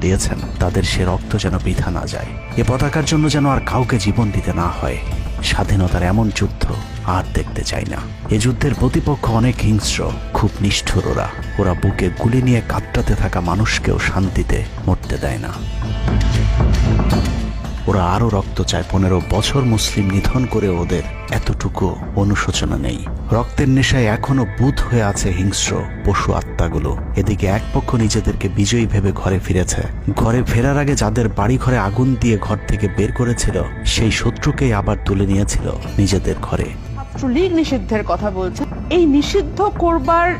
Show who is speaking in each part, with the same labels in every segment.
Speaker 1: দিয়েছেন, তাদের সে রক্ত যেন বিধা না যায়। এ পতাকার জন্য যেন আর কাউকে জীবন দিতে না হয়। স্বাধীনতার এমন যুদ্ধ আর দেখতে চাই না। এ যুদ্ধের প্রতিপক্ষ অনেক হিংস্র, খুব নিষ্ঠুর ওরা ওরা বুকে গুলি নিয়ে কাটটাতে থাকা মানুষকেও শান্তিতে মরতে দেয় না। ওরা আরও রক্ত চায় পনেরো বছর মুসলিম নিধন করে ওদের। এতটুকু অনুশোচনা নেই। রক্তের নেশায় এখনও বুধ হয়ে আছে হিংস্র পশু আত্মাগুলো। এদিকে এক পক্ষ নিজেদেরকে বিজয়ী ভেবে ঘরে ফিরেছে। ঘরে ফেরার আগে যাদের বাড়ি ঘরে আগুন দিয়ে ঘর থেকে বের করেছিল, সেই শত্রুকেই আবার তুলে নিয়েছিল নিজেদের ঘরে।
Speaker 2: ছাত্রলীগ নিষিদ্ধের কথা বলছে। এই নিষিদ্ধ করবার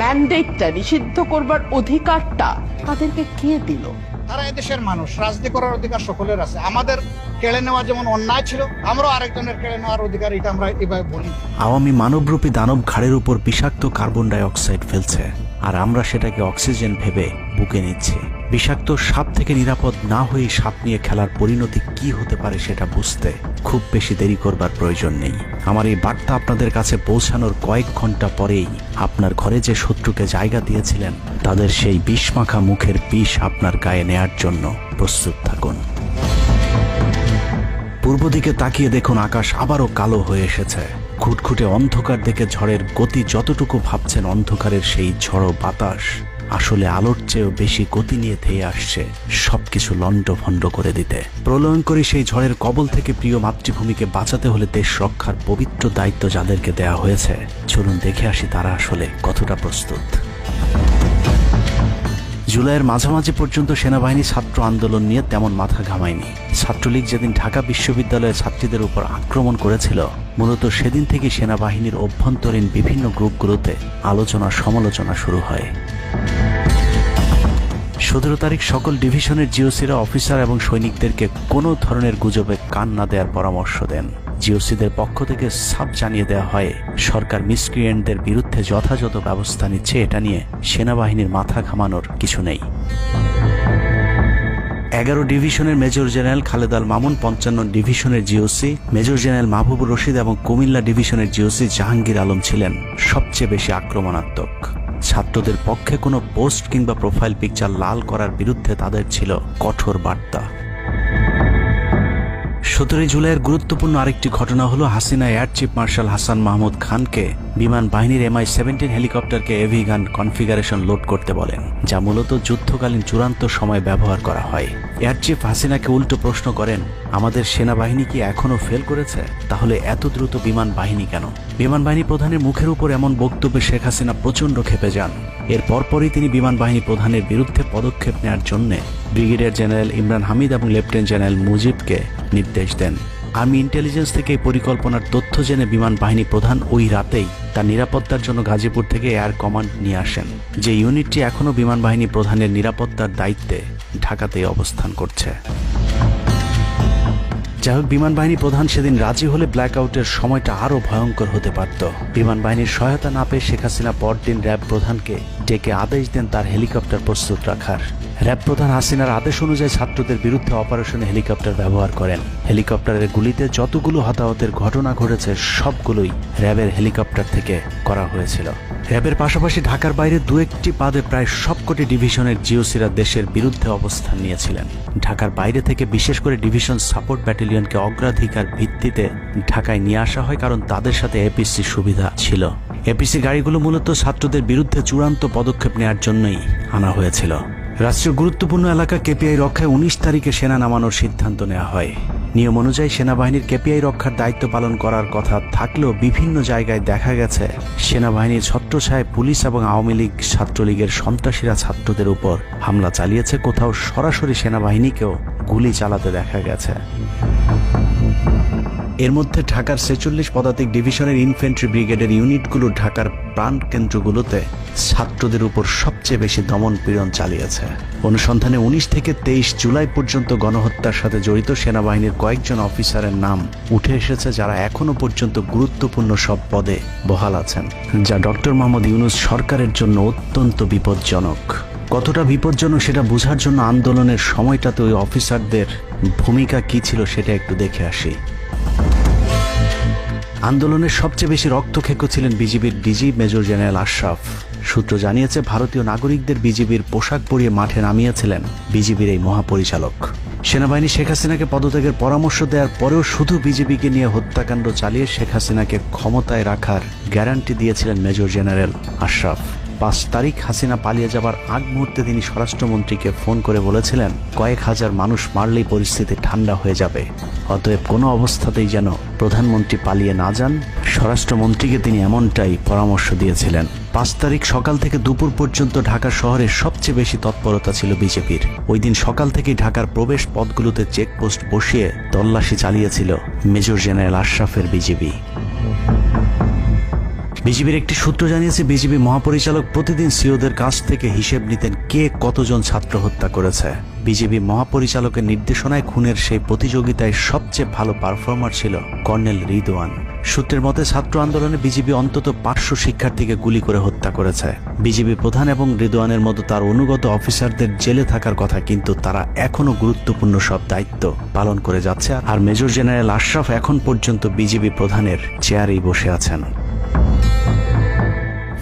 Speaker 2: ম্যান্ডেটটা নিষিদ্ধ করবার অধিকারটা তাদেরকে কে দিল?
Speaker 3: তারা এদেশের মানুষ রাজনীতি করার অধিকার সকলের আছে। আমাদের কেড়ে নেওয়া যেমন অন্যায় ছিল আমরাও আরেকজনের কেড়ে নেওয়ার অধিকার এটা আমরা এভাবে বলি।
Speaker 1: আওয়ামী মানবরূপী দানব ঘাড়ের উপর বিষাক্ত কার্বন ডাই অক্সাইড ফেলছে আর আমরা সেটাকে অক্সিজেন ভেবে বুকে নিচ্ছি। বিষাক্ত সাপ থেকে নিরাপদ না হয়ে সাপ নিয়ে খেলার পরিণতি কি হতে পারে সেটা বুঝতে খুব বেশি দেরি করবার প্রয়োজন নেই। আমার এই বার্তা আপনাদের কাছে পৌঁছানোর কয়েক ঘণ্টা পরেই আপনার ঘরে যে শত্রুকে জায়গা দিয়েছিলেন, তাদের সেই বিষমাখা মুখের বিষ আপনার গায়ে নেয়ার জন্য প্রস্তুত থাকুন। পূর্ব দিকে তাকিয়ে দেখুন আকাশ আবারও কালো হয়ে এসেছে। খুটখুটে অন্ধকার দেখে ঝড়ের গতি যতটুকু ভাবছেন অন্ধকারের সেই ঝড়ো বাতাস আসলে আলোর চেয়েও বেশি গতি নিয়ে ধেয়ে আসছে সবকিছু লন্ড ভন্ড করে দিতে। প্রলয়ন করে সেই ঝড়ের কবল থেকে প্রিয় মাতৃভূমিকে বাঁচাতে হলে দেশ রক্ষার পবিত্র দায়িত্ব যাদেরকে দেয়া হয়েছে। চলুন দেখে আসি তারা আসলে কতটা প্রস্তুত। জুলাইয়ের মাঝামাঝি পর্যন্ত সেনাবাহিনী ছাত্র আন্দোলন নিয়ে তেমন মাথা ঘামায়নি। ছাত্রলীগ যেদিন ঢাকা বিশ্ববিদ্যালয়ের ছাত্রীদের উপর আক্রমণ করেছিল, মূলত সেদিন থেকে সেনাবাহিনীর অভ্যন্তরীণ বিভিন্ন গ্রুপগুলোতে আলোচনা সমালোচনা শুরু হয়। সতেরো তারিখ সকল ডিভিশনের জিওসিরা অফিসার এবং সৈনিকদেরকে কোনো ধরনের গুজবে কান না দেওয়ার পরামর্শ দেন। জিওসিদের পক্ষ থেকে সাব জানিয়ে দেওয়া হয়, সরকার মিসক্রিয়েন্টদের বিরুদ্ধে যথাযথ ব্যবস্থা নিচ্ছে এটা নিয়ে সেনাবাহিনীর মাথা ঘামানোর কিছু নেই। এগারো ডিভিশনের মেজর জেনারেল খালেদ আল মামুন, পঞ্চান্ন ডিভিশনের GOC, major general Mahbubur Rashid এবং কুমিল্লা ডিভিশনের জিওসি জাহাঙ্গীর আলম ছিলেন সবচেয়ে বেশি আক্রমণাত্মক। ছাত্রদের পক্ষে কোনো পোস্ট কিংবা প্রোফাইল পিকচার লাল করার বিরুদ্ধে তাদের ছিল কঠোর বার্তা। সতেরোই জুলাইয়ের গুরুত্বপূর্ণ আরেকটি ঘটনা হলো Hasina air chief marshal Hasan Mahmud খানকে বিমান বাহিনীর এমআই সেভেন্টিন হেলিকপ্টারকে এভিগান কনফিগারেশন লোড করতে বলেন, যা মূলত যুদ্ধকালীন চূড়ান্ত সময় ব্যবহার করা হয়। এয়ার চিফ হাসিনাকে উল্টো প্রশ্ন করেন, আমাদের সেনাবাহিনী কি এখনও ফেল করেছে? তাহলে এত দ্রুত বিমান বাহিনী কেন? বিমান বাহিনী প্রধানের মুখের উপর এমন বক্তব্যে শেখ হাসিনা প্রচণ্ড খেপে যান। এর পরপরই তিনি বিমান বাহিনী প্রধানের বিরুদ্ধে পদক্ষেপ নেওয়ার জন্য ব্রিগেডিয়ার জেনারেল ইমরান হামিদ এবং লেফটেন্যান্ট জেনারেল মুজিবকে নির্দেশ দেন। আর্মি ইন্টেলিজেন্স থেকে এই পরিকল্পনার তথ্য জেনে বিমান বাহিনী প্রধান ওই রাতেই তার নিরাপত্তার জন্য গাজীপুর থেকে এয়ার কমান্ড নিয়ে আসেন। যে ইউনিটটি এখনও বিমান বাহিনী প্রধানের নিরাপত্তার দায়িত্বে ঢাকাতেই অবস্থান করছে। যাই হোক, বিমান বাহিনী প্রধান সেদিন রাজি হলে ব্ল্যাক আউটের সময়টা আরও ভয়ঙ্কর হতে পারত। বিমান বাহিনীর সহায়তা না পেয়ে শেখ হাসিনা পরদিন র্যাব প্রধানকে ডেকে আদেশ দেন তার হেলিকপ্টার প্রস্তুত রাখার। র্যাব প্রধান হাসিনার আদেশ অনুযায়ী ছাত্রদের বিরুদ্ধে অপারেশনে হেলিকপ্টার ব্যবহার করেন। হেলিকপ্টারের গুলিতে যতগুলো হতাহতের ঘটনা ঘটেছে, সবগুলোই র্যাবের হেলিকপ্টার থেকে করা হয়েছিল। র্যাবের পাশাপাশি ঢাকার বাইরে দু একটি পাদে প্রায় সবকটি ডিভিশনের জিওসিরা দেশের বিরুদ্ধে অবস্থান নিয়েছিলেন। ঢাকার বাইরে থেকে বিশেষ করে ডিভিশন সাপোর্ট ব্যাটালিয়নকে অগ্রাধিকার ভিত্তিতে ঢাকায় নিয়ে আসা হয় কারণ তাদের সাথে এপিসি সুবিধা ছিল। এপিসি গাড়িগুলো মূলত ছাত্রদের বিরুদ্ধে চূড়ান্ত পদক্ষেপ নেওয়ার জন্যই আনা হয়েছিল। রাষ্ট্রীয় গুরুত্বপূর্ণ এলাকা কেপিআই রক্ষায় উনিশ তারিখে সেনা নামানোর সিদ্ধান্ত নেওয়া হয়। নিয়ম অনুযায়ী সেনাবাহিনীর কেপিআই রক্ষার দায়িত্ব পালন করার কথা থাকলেও বিভিন্ন জায়গায় দেখা গেছে। সেনাবাহিনীর ছত্রছায় পুলিশ এবং আওয়ামী লীগ ছাত্রলীগের সন্ত্রাসীরা ছাত্রদের উপর হামলা চালিয়েছে। কোথাও সরাসরি সেনাবাহিনীকেও গুলি চালাতে দেখা গেছে। এর মধ্যে ঢাকার ছেচল্লিশ পদাতিক ডিভিশনের ইনফেন্ট্রি ব্রিগেডের ইউনিটগুলো ঢাকার প্রাণ কেন্দ্রগুলোতে ছাত্রদের উপর সবচেয়ে বেশি দমন পীড়ন চালিয়েছে। অনুসন্ধানে উনিশ থেকে তেইশ জুলাই পর্যন্ত গণহত্যার সাথে জড়িত সেনাবাহিনীর কয়েকজন অফিসারের নাম উঠে এসেছে যারা এখনও পর্যন্ত গুরুত্বপূর্ণ সব পদে বহাল আছেন, যা ডক্টর মোহাম্মদ ইউনুস সরকারের জন্য অত্যন্ত বিপজ্জনক। কতটা বিপজ্জনক সেটা বোঝার জন্য আন্দোলনের সময়টাতে ওই অফিসারদের ভূমিকা কি ছিল সেটা একটু দেখে আসি। আন্দোলনের সবচেয়ে বেশি রক্তক্ষেক্ষ ছিলেন বিজিবির ডিজি মেজর জেনারেল আশরাফ। সূত্র জানিয়েছে, ভারতীয় নাগরিকদের বিজিবির পোশাক পরিয়ে মাঠে নামিয়েছিলেন বিজিবির এই মহাপরিচালক। সেনাবাহিনী শেখ হাসিনাকে পদত্যাগের পরামর্শ দেওয়ার পরেও শুধু বিজেপিকে নিয়ে হত্যাকাণ্ড চালিয়ে শেখ হাসিনাকে ক্ষমতায় রাখার গ্যারান্টি দিয়েছিলেন মেজর জেনারেল আশরাফ। পাঁচ তারিখ হাসিনা পালিয়ে যাবার আগ মুহূর্তে তিনি স্বরাষ্ট্রমন্ত্রীকে ফোন করে বলেছিলেন, কয়েক হাজার মানুষ মারলেই পরিস্থিতি ঠান্ডা হয়ে যাবে। অতএব কোনো অবস্থাতেই যেন প্রধানমন্ত্রী পালিয়ে না যান, স্বরাষ্ট্রমন্ত্রীকে তিনি এমনটাই পরামর্শ দিয়েছিলেন। পাঁচ তারিখ সকাল থেকে দুপুর পর্যন্ত ঢাকা শহরে সবচেয়ে বেশি তৎপরতা ছিল বিজেপির। ওই দিন সকাল থেকেই ঢাকার প্রবেশ পথগুলোতে চেকপোস্ট বসিয়ে তল্লাশি চালিয়েছিল মেজর জেনারেল আশরাফের বিজেপি। বিজেপির একটি সূত্র জানিয়েছে বিজেপি মহাপরিচালক প্রতিদিন সিওদের কাছ থেকে হিসেব নিতেন কে কতজন ছাত্র হত্যা করেছে। বিজেপি মহাপরিচালকের নির্দেশনায় খুনের সেই প্রতিযোগিতায় সবচেয়ে ভালো পারফর্মার ছিল কর্নেল রিদওয়ান। সূত্রের মতে, ছাত্র আন্দোলনে বিজেপি অন্তত পাঁচশো শিক্ষার্থীকে গুলি করে হত্যা করেছে। বিজেপি প্রধান এবং রিদওয়ানের মতো তার অনুগত অফিসারদের জেলে থাকার কথা কিন্তু তারা এখনও গুরুত্বপূর্ণ সব দায়িত্ব পালন করে যাচ্ছে। আর মেজর জেনারেল আশরাফ এখন পর্যন্ত বিজেপি প্রধানের চেয়ারেই বসে আছেন।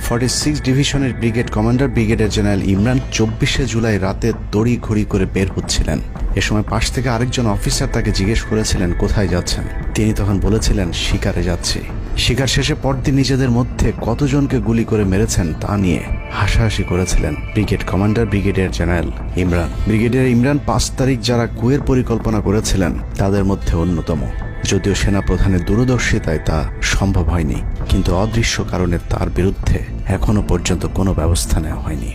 Speaker 1: ফর্টি সিক্স ডিভিশনের brigade commander brigadier general Imran চব্বিশে জুলাই রাতে তড়ি ঘড়ি করে বের হচ্ছিলেন। এ সময় পাশ থেকে আরেকজন অফিসার তাকে জিজ্ঞেস করেছিলেন, কোথায় যাচ্ছেন? তিনি তখন বলেছিলেন, শিকারে যাচ্ছি। শিকার শেষে পরদিন নিজেদের মধ্যে কতজনকে গুলি করে মেরেছেন তা নিয়ে হাসাহাসি করেছিলেন brigade commander brigadier general Imran. Brigadier Imran পাঁচ তারিখ যারা কুয়ের পরিকল্পনা করেছিলেন, তাদের মধ্যে অন্যতম। যদিও সেনা প্রধানের দূরদর্শিতায় তা সম্ভব হয়নি, কিন্তু অদৃশ্য কারণে তার বিরুদ্ধে এখনও পর্যন্ত কোনো ব্যবস্থা নেওয়া হয়নি।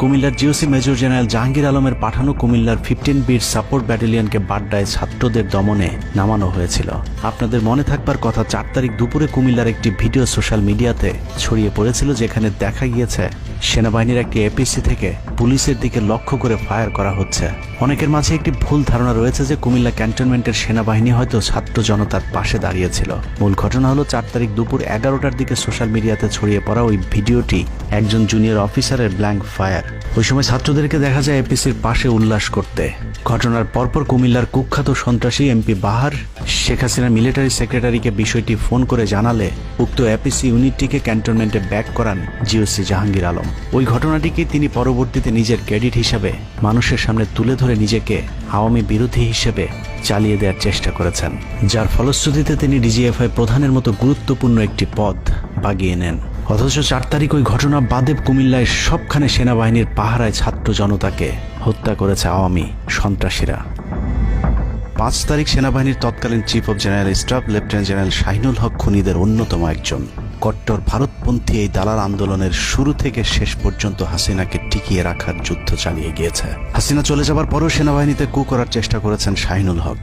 Speaker 1: কুমিল্লার জিওসি মেজর জেনারেল জাহাঙ্গীর আলমের পাঠানো কুমিল্লার ফিফটিন বিট সাপোর্ট ব্যাটালিয়নকে বাড্ডায় ছাত্রদের দমনে নামানো হয়েছিল। আপনাদের মনে থাকবার কথা, চার তারিখ দুপুরে কুমিল্লার একটি ভিডিও সোশ্যাল মিডিয়াতে ছড়িয়ে পড়েছিল, যেখানে দেখা গিয়েছে সেনাবাহিনীর একটি এপিসি থেকে পুলিশের দিকে লক্ষ্য করে ফায়ার করা হচ্ছে। অনেকের মাঝে একটি ভুল ধারণা রয়েছে যে কুমিল্লা ক্যান্টনমেন্টের সেনাবাহিনী হয়তো ছাত্র জনতার পাশে দাঁড়িয়েছিল। মূল ঘটনা হলো চার তারিখ দুপুর এগারোটার দিকে সোশ্যাল মিডিয়াতে ছড়িয়ে পড়া ওই ভিডিওটি একজন জুনিয়র অফিসারের ব্ল্যাঙ্ক ফায়ার। ওই সময় ছাত্রদেরকে দেখা যায় এপিসির পাশে উল্লাস করতে। ঘটনার পরপর কুমিল্লার কুখ্যাত সন্ত্রাসী এমপি বাহার শেখ হাসিনা মিলিটারি সেক্রেটারিকে বিষয়টি ফোন করে জানালে উক্ত এপিসি ইউনিটটিকে ক্যান্টনমেন্টে ব্যাক করান জিওসি জাহাঙ্গীর আলম। ওই ঘটনাটিকে তিনি পরবর্তীতে নিজের ক্রেডিট হিসাবে মানুষের সামনে তুলে ধরে নিজেকে আওয়ামী বিরোধী হিসেবে চালিয়ে দেওয়ার চেষ্টা করেছেন। যার ফলশ্রুতিতে তিনি ডিজিএফআই প্রধানের মতো গুরুত্বপূর্ণ একটি পদ বাগিয়ে নেন। অথচ চার তারিখ ওই ঘটনা বাদেব কুমিল্লায় সবখানে সেনাবাহিনীর পাহারায় ছাত্র জনতাকে হত্যা করেছে আওয়ামী সন্ত্রাসীরা। পাঁচ তারিখ সেনাবাহিনীর তৎকালীন chief of general staff lieutenant general Shahinul Haque খুনিদের অন্যতম একজন। কট্টর ভারতপন্থী এই দালাল আন্দোলনের শুরু থেকে শেষ পর্যন্ত হাসিনাকে টিকিয়ে রাখার যুদ্ধ চালিয়ে গিয়েছে। হাসিনা চলে যাবার পরও সেনাবাহিনীতে কু করার চেষ্টা করেছেন শাহিনুল হক।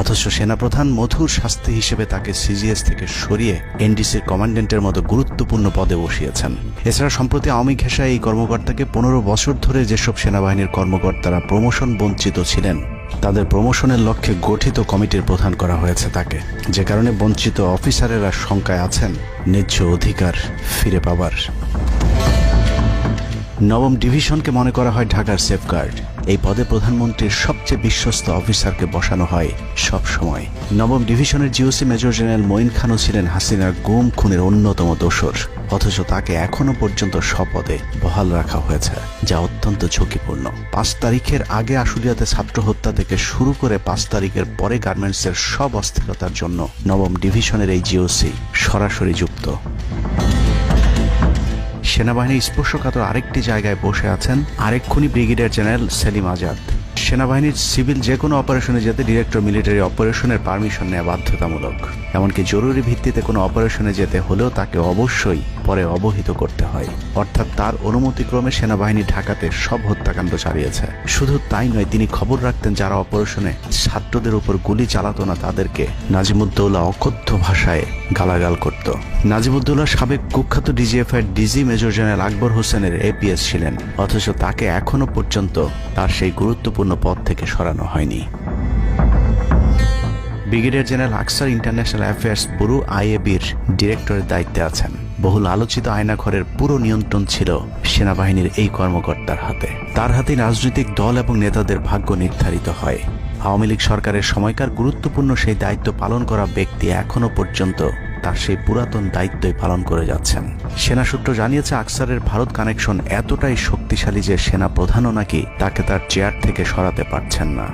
Speaker 1: অথচ সেনাপ্রধান মধুর শাস্তি হিসেবে তাকে সিজিএস থেকে সরিয়ে এনডিসির কমান্ডেন্টের মতো গুরুত্বপূর্ণ পদে বসিয়েছেন। এছাড়া সম্প্রতি আওয়ামী ঘেঁষা এই কর্মকর্তাকে পনেরো বছর ধরে যেসব সেনাবাহিনীর কর্মকর্তারা প্রমোশন বঞ্চিত ছিলেন তাদের প্রমোশনের লক্ষ্যে গঠিত কমিটির প্রধান করা হয়েছে তাকে। যে কারণে বঞ্চিত অফিসারেরা শঙ্কায় আছেন, ন্যায্য অধিকার ফিরে পাবার। নবম ডিভিশনকে মনে করা হয় ঢাকার সেফগার্ড। এই পদে প্রধানমন্ত্রীর সবচেয়ে বিশ্বস্ত অফিসারকে বসানো হয় সব সময়। নবম ডিভিশনের জিওসি মেজর জেনারেল মঈন খানও ছিলেন হাসিনার গুম খুনের অন্যতম দোসর অথচ তাকে এখনও পর্যন্ত স্বপদে বহাল রাখা হয়েছে, যা অত্যন্ত ঝুঁকিপূর্ণ। পাঁচ তারিখের আগে আশুলিয়াতে ছাত্র হত্যা থেকে শুরু করে পাঁচ তারিখের পরে গার্মেন্টসের সব অস্থিরতার জন্য নবম ডিভিশনের এই জিওসি সরাসরি যুক্ত। সেনাবাহিনীর স্পর্শকাতর আরেকটি জায়গায় বসে আছেন আরেক খুনি ব্রিগেডিয়ার জেনারেল সেলিম আজাদ। সেনাবাহিনীর সিভিল যে কোনো অপারেশনে যেতে ডিরেক্টর মিলিটারি অপারেশনের পারমিশন নেওয়া বাধ্যতামূলক। এমনকি জরুরি ভিত্তিতে কোনো অপারেশনে যেতে হলেও তাকে অবশ্যই পরে অবহিত করতে হয়। অর্থাৎ তার অনুমতিক্রমে সেনাবাহিনী ঢাকাতে সব হত্যাকাণ্ড চালিয়েছে। শুধু তাই নয়, তিনি খবর রাখতেন যারা অপারেশনে ছাত্রদের উপর গুলি চালাতো না, তাদেরকে নাজিমুদ্দৌলা অকথ্য ভাষায় গালাগাল করত। নাজিমুদ্দৌলা সাবেক কুখ্যাত ডিজিএফ এর ডিজি মেজর জেনারেল আকবর হোসেনের এপিএস ছিলেন, অথচ তাকে এখনও পর্যন্ত তার সেই গুরুত্বপূর্ণ পদ থেকে সরানো হয়নি। Brigadier general Aksar international affairs bureau আইএবির ডিরেক্টরের দায়িত্বে আছেন। বহুল আলোচিত আয়নাঘরের পুরো নিয়ন্ত্রণ ছিল সেনাবাহিনীর এই কর্মকর্তার হাতে। তার হাতে রাজনৈতিক দল এবং নেতাদের ভাগ্য নির্ধারিত হয়। আওয়ামী লীগ সরকারের সময়কার গুরুত্বপূর্ণ সেই দায়িত্ব পালন করা ব্যক্তি এখনও পর্যন্ত তার সেই পুরাতন দায়িত্বই পালন করে যাচ্ছেন। সেনা সূত্র জানিয়েছে, আকসারের ভারত কানেকশন এতটাই শক্তিশালী যে সেনা প্রধানও নাকি তাকে তার চেয়ার থেকে সরাতে পারছেন না।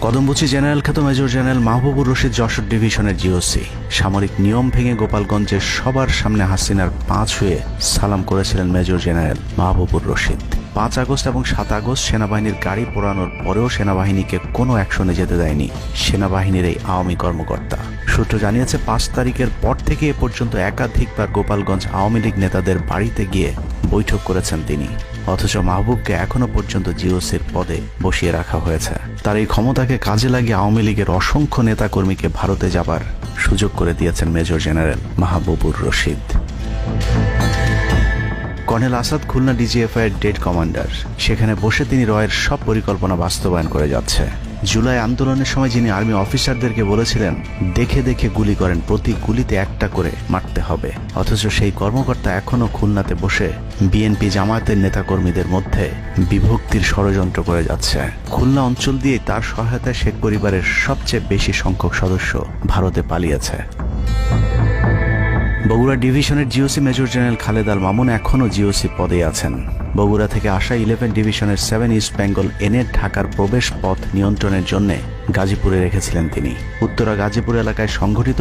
Speaker 1: কদমবুচি জেনারেল খ্যাত মেজর জেনারেল মাহবুবুর রশিদ যশোর ডিভিশনের জিওসি। সামরিক নিয়ম ভেঙে গোপালগঞ্জের সবার সামনে হাসিনার পাঁচ হয়ে সালাম করেছিলেন মেজর জেনারেল মাহবুবুর রশিদ। পাঁচ আগস্ট এবং সাত আগস্ট সেনাবাহিনীর গাড়ি পোড়ানোর পরেও সেনাবাহিনীকে কোনো অ্যাকশনে যেতে দেয়নি সেনাবাহিনীর এই আওয়ামী কর্মকর্তা। সূত্র জানিয়েছে, পাঁচ তারিখের পর থেকে এ পর্যন্ত একাধিকবার গোপালগঞ্জ আওয়ামী লীগ নেতাদের বাড়িতে গিয়ে বৈঠক করেছেন তিনি। অথচ মাহবুবকে এখনও পর্যন্ত জিওসির পদে বসিয়ে রাখা হয়েছে। তার এই ক্ষমতাকে কাজে লাগিয়ে আওয়ামী লীগের অসংখ্য নেতাকর্মীকে ভারতে যাবার সুযোগ করে দিয়েছেন major general Mahbubur Rashid. Colonel Asad Khulna DGFI এর ডেড কমান্ডার। সেখানে বসে তিনি রয়ের সব পরিকল্পনা বাস্তবায়ন করে যাচ্ছে। জুলাই আন্দোলনের সময় যিনি আর্মি অফিসারদেরকে বলেছিলেন, দেখে দেখে গুলি করেন, প্রতি গুলিতে একটা করে মারতে হবে। অথচ সেই কর্মকর্তা এখনও খুলনাতে বসে বিএনপি জামায়াতের নেতাকর্মীদের মধ্যে বিভক্তির ষড়যন্ত্র করে যাচ্ছে। খুলনা অঞ্চল দিয়ে তার সহায়তায় শেখ পরিবারের সবচেয়ে বেশি সংখ্যক সদস্য ভারতে পালিয়েছে। বগুড়া ডিভিশনের GOC major general Khaled Al Mamun এখনও জিওসি পদে আছেন। বগুড়া থেকে আসা ইলেভেন ডিভিশনের সেভেন ইস্ট বেঙ্গল এনে ঢাকার প্রবেশ পথ নিয়ন্ত্রণের জন্য গাজীপুরে রেখেছিলেন তিনি। উত্তরা গাজীপুর এলাকায় সংঘটিত